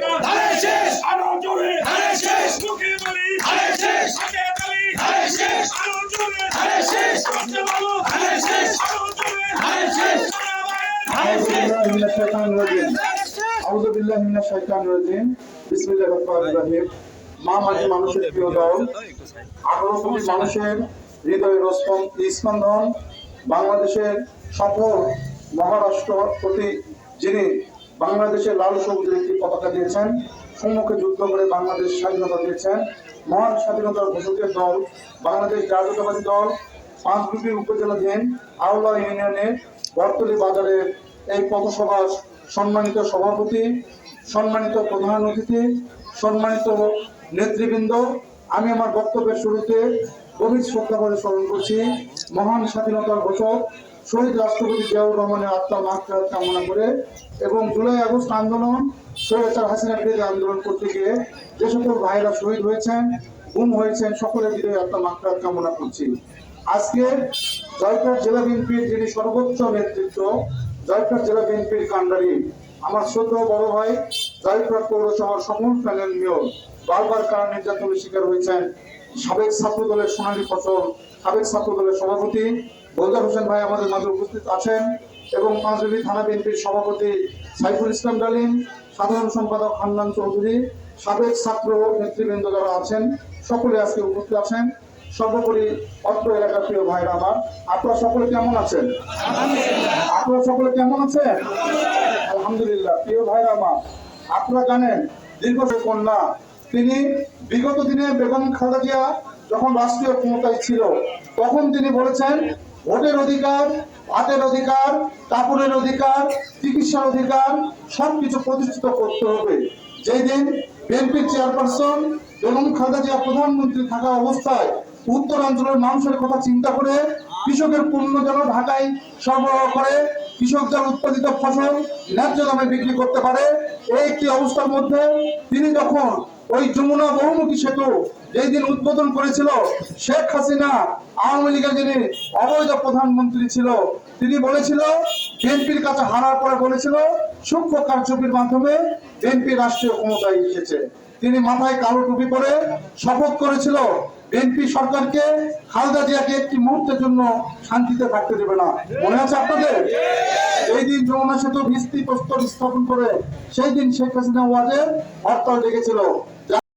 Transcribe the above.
সরকার ধানের শেষ! আরও জোরে! ধানের শেষ! মুখে বলি! ধানের শেষ! হাতে তালি! ধানের শেষ! আরও জোরে! ধানের শেষ! করতে বলো ধানের শেষ! আরও জোরে! ধানের শেষ! ধানের আউযু বিল্লাহি মিনাশ শাইতানির রাজিম। বিসমিল্লাহির রহমানির রহিম। মা মাটি মানুষের প্রিয় দল। আঠারো কোটি মানুষের হৃদয়ের স্পন্দন বাংলাদেশের সফল মহারাষ্ট্রপতি যিনি বাংলাদেশের লাল সবুজের একটি পতাকা দিয়েছেন, সম্মুখে যুদ্ধ করে বাংলাদেশ স্বাধীনতা দিয়েছেন। মহান স্বাধীনতার ঘোষকের দল, বাংলাদেশ জাতীয়তাবাদী দল পাঁচবিবি উপজেলাধীন আওলা ইউনিয়নের বর্তলি বাজারের এই পথসভার সম্মানিত সভাপতি, সম্মানিত প্রধান অতিথি, সম্মানিত নেতৃবৃন্দ আমি আমার বক্তব্যের শুরুতে গভীর শ্রদ্ধা করে স্মরণ করছি মহান স্বাধীনতার ঘোষক শহীদ রাষ্ট্রপতি জিয়াউর রহমানের আত্মা মাত্রাত কামনা করে এবং জুলাই আগস্ট আন্দোলন, স্বৈরাচার হাসিনা বিরোধী আন্দোলন করতে গিয়ে যে সকল ভাইরা শহীদ হয়েছেন, গুম হয়েছেন, সকলের বিরোধী আত্মা মাত্রাত কামনা করছি। আজকে জয়পুর জেলা বিএনপির যিনি সর্বোচ্চ নেতৃত্ব, জয়পুর জেলা বিএনপির কান্ডারি আমার ছোট বড় ভাই জয়পুর পৌরসভার সকল প্যানেল মেয়র, বারবার কারণ নির্যাতনের শিকার হয়েছেন? সাবেক ছাত্র দলের সোনালী ফসল, সাবেক ছাত্র দলের সভাপতি বলদার হোসেন ভাই আমাদের মাঝে উপস্থিত আছেন এবং পাঁচবিবি থানা বিএনপির সভাপতি সাইফুল ইসলাম ডালিম, সাধারণ সম্পাদক হান্নান চৌধুরী, সাবেক ছাত্র নেতৃবৃন্দ যারা আছেন, সকলে আজকে উপস্থিত আছেন। সর্বোপরি অত্র এলাকার প্রিয় ভাইরা আমার। আপনারা সকলে কেমন আছেন? আপনারা সকলে কেমন আছেন? আলহামদুলিল্লাহ, প্রিয় ভাইরা আমার আপনারা জানেন দীর্ঘ কন্যা, তিনি বিগত দিনে বেগম খালেদা জিয়া যখন রাষ্ট্রীয় ক্ষমতায় ছিল, তখন তিনি বলেছেন, ভোটের অধিকার ভাতের অধিকার, কাপড়ের অধিকার, চিকিৎসার অধিকার, সবকিছু প্রতিষ্ঠিত করতে হবে। যেই দিন বিএনপির চেয়ারপারসন বেগম খালেদা জিয়া প্রধানমন্ত্রী থাকা অবস্থায় উত্তরাঞ্চলের মানুষের কথা চিন্তা করে কৃষকের পণ্য যেন ঢাকায় সরবরাহ করে কৃষক যার উৎপাদিত ফসল ন্যায্য দামে বিক্রি করতে পারে। এই একটি অবস্থার মধ্যে তিনি যখন ওই যমুনা বহুমুখী সেতু যেই দিন উদ্বোধন করেছিল, শেখ হাসিনা আওয়ামী লীগের যিনি অবৈধ প্রধানমন্ত্রী ছিল, তিনি বলেছিল, বিএনপির কাছে হারার পরে বলেছিল, সূক্ষ্ম কারচুপির মাধ্যমে বিএনপি রাষ্ট্রীয় ক্ষমতায় এসেছে। তিনি মাথায় কালো টুপি পরে শপথ করেছিল বিএনপি সরকারকে খালদা জিয়াকে একটি মুহূর্তের জন্য শান্তিতে থাকতে দেবে না। মনে আছে আপনাদের? সেই দিন যমুনা সেতু ভিস্তি প্রস্তর স্থাপন করে সেই দিন শেখ হাসিনা ওয়াজে হরতাল ডেকেছিল।